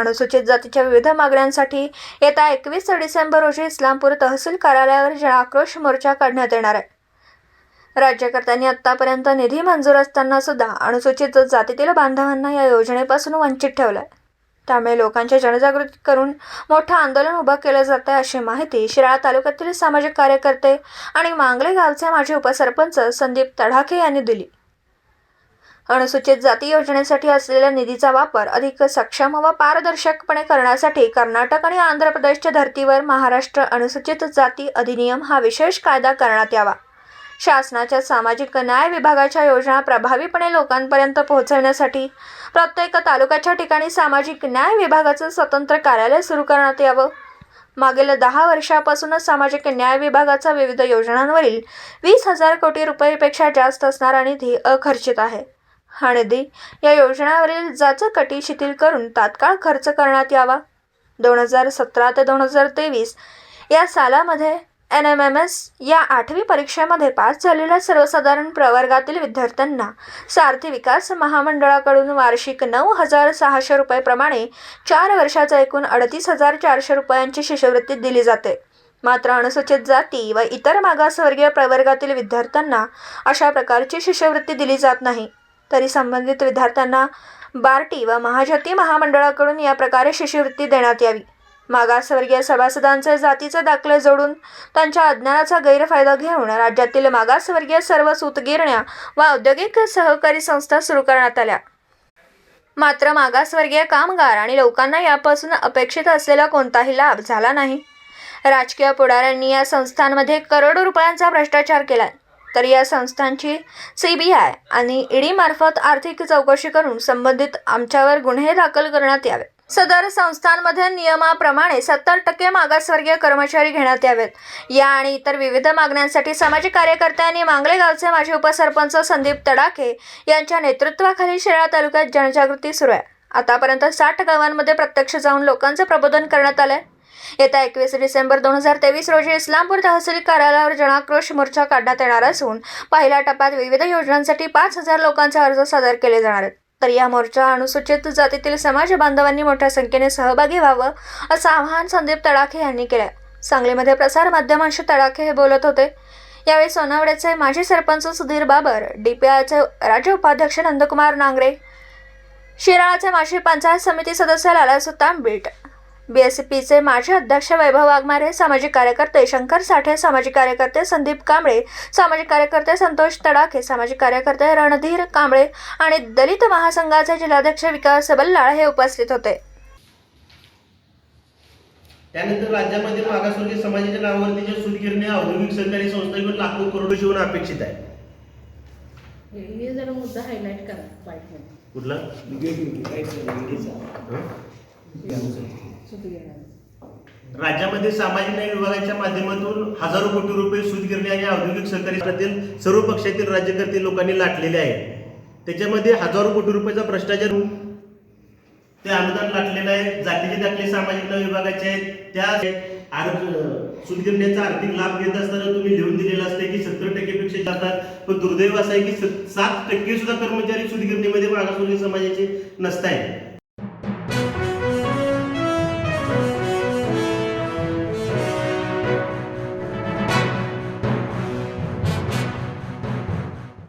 अनुसूचित जातीच्या विविध मागण्यांसाठी येत्या एकवीस डिसेंबर रोजी इस्लामपूर तहसील कार्यालयावर जनाक्रोश मोर्चा काढण्यात येणार आहे. राज्यकर्त्यांनी आतापर्यंत निधी मंजूर असताना सुद्धा अनुसूचित जातीतील बांधवांना या योजनेपासून वंचित ठेवलंय. त्यामुळे लोकांची जनजागृती करून मोठं आंदोलन उभं केलं जात आहे अशी माहिती शिराळा तालुक्यातील सामाजिक कार्यकर्ते आणि मांगले गावचे माजी उपसरपंच संदीप तडाखे यांनी दिली. अनुसूचित जाती योजनेसाठी असलेल्या निधीचा वापर अधिक सक्षम व पारदर्शकपणे करण्यासाठी कर्नाटक आणि आंध्र प्रदेशच्या धर्तीवर महाराष्ट्र अनुसूचित जाती अधिनियम हा विशेष कायदा करण्यात यावा. शासनाच्या सामाजिक न्याय विभागाच्या योजना प्रभावीपणे लोकांपर्यंत पोहोचवण्यासाठी प्रत्येक तालुक्याच्या ठिकाणी सामाजिक न्याय विभागाचं स्वतंत्र कार्यालय सुरू करण्यात यावं. मागील दहा वर्षापासूनच सामाजिक न्याय विभागाचा विविध योजनांवरील वीस हजार कोटी रुपयेपेक्षा जास्त असणारा निधी अखर्चित आहे. हा निधी या योजनावरील जाचकटी शिथिल करून तात्काळ खर्च करण्यात यावा. दोन हजार सतरा ते दोन हजार तेवीस या सालामध्ये एन एम एम एस या आठवी परीक्षेमध्ये पास झालेल्या सर्वसाधारण प्रवर्गातील विद्यार्थ्यांना सारथी विकास महामंडळाकडून वार्षिक नऊ हजार सहाशे रुपयेप्रमाणे चार वर्षाचा एकूण अडतीस हजार चारशे रुपयांची शिष्यवृत्ती दिली जाते. मात्र अनुसूचित जाती व इतर मागासवर्गीय प्रवर्गातील विद्यार्थ्यांना अशा प्रकारची शिष्यवृत्ती दिली जात नाही. तरी संबंधित विद्यार्थ्यांना बार्टी व महाजाती महामंडळाकडून या प्रकारे शिष्यवृत्ती देण्यात यावी. मागासवर्गीय सभासदांचे जातीचे दाखले जोडून त्यांच्या अज्ञानाचा गैरफायदा घेऊन राज्यातील मागासवर्गीय सर्व सूतगिरण्या व औद्योगिक सहकारी संस्था सुरू करण्यात आल्या. मात्र मागासवर्गीय कामगार आणि लोकांना यापासून अपेक्षित असलेला कोणताही लाभ झाला नाही. राजकीय पुढाऱ्यांनी या संस्थांमध्ये करोडो रुपयांचा भ्रष्टाचार केला तर या संस्थांची सी बी आय आणि ईडीमार्फत आर्थिक चौकशी करून संबंधित आमच्यावर गुन्हे दाखल करण्यात यावे. सदर संस्थांमध्ये नियमाप्रमाणे सत्तर टक्के मागासवर्गीय कर्मचारी घेण्यात यावेत. या आणि इतर विविध मागण्यांसाठी सामाजिक कार्यकर्त्यांनी मांगले गावचे माजी उपसरपंच संदीप तडाखे यांच्या नेतृत्वाखाली शिराळा तालुक्यात जनजागृती सुरू आहे. आतापर्यंत साठ गावांमध्ये प्रत्यक्ष जाऊन लोकांचं प्रबोधन करण्यात आलंय. येत्या एकवीस डिसेंबर दोन हजार तेवीस रोजी इस्लामपूर तहसील कार्यालयावर जनाक्रोश मोर्चा काढण्यात येणार असून पहिल्या टप्प्यात विविध योजनांसाठी पाच हजार लोकांचे अर्ज सादर केले जाणार आहेत. तर या मोर्चा अनुसूचित जातीतील समाज बांधवांनी मोठ्या संख्येने सहभागी व्हावं असं आवाहन संदीप तडाखे यांनी केलं सांगलीमध्ये प्रसार माध्यमांशी तडाखे हे बोलत होते. यावेळी सोनावड्याचे माजी सरपंच सुधीर बाबर डी पी राज्य उपाध्यक्ष नंदकुमार नांगरे शिराळाचे माजी पंचायत समिती सदस्य लालासू तांबीट बी एस पीचे माजी अध्यक्ष वैभव वाघमारे सामाजिक कार्यकर्ते शंकर साठे सामाजिक कार्यकर्ते संदीप कांबळे सामाजिक कार्यकर्ते संतोष तडाखे सामाजिक कार्यकर्ते रणधीर कांबळे आणि दलित महासंघाचे जिल्हाध्यक्ष विकास बल्लाळ हे उपस्थित होते. त्यानंतर राज्यामध्ये मागासवर्गीय समाजाच्या नावावरती जे सूतगिरणी औद्योगिक सहकारी संस्था घेऊन लाखो करोड शिवून अपेक्षित आहे. हे जरा मुद्दा हायलाईट करा कुठला? राज्यामध्ये सामाजिक न्याय विभागाच्या माध्यमातून हजारो कोटी रुपये सूतगिरणी आणि औद्योगिक सहकारी सर्व पक्षातील राज्यकर्ते लोकांनी लाटलेले आहेत. त्याच्यामध्ये हजारो कोटी रुपयाचा भ्रष्टाचार होऊन ते अनुदान लाटलेलं आहे. जातीचे दाखले सामाजिक न्याय विभागाचे आहेत. त्या आर- आर्थिक लाभ घेत असताना तुम्ही लिहून दिलेलं असते की सत्तर टक्केपेक्षा जातात पण दुर्दैव असं आहे की स- सात टक्के सुद्धा कर्मचारी सुदगिरणीमध्ये मागासवर्गीय समाजाचे नसताय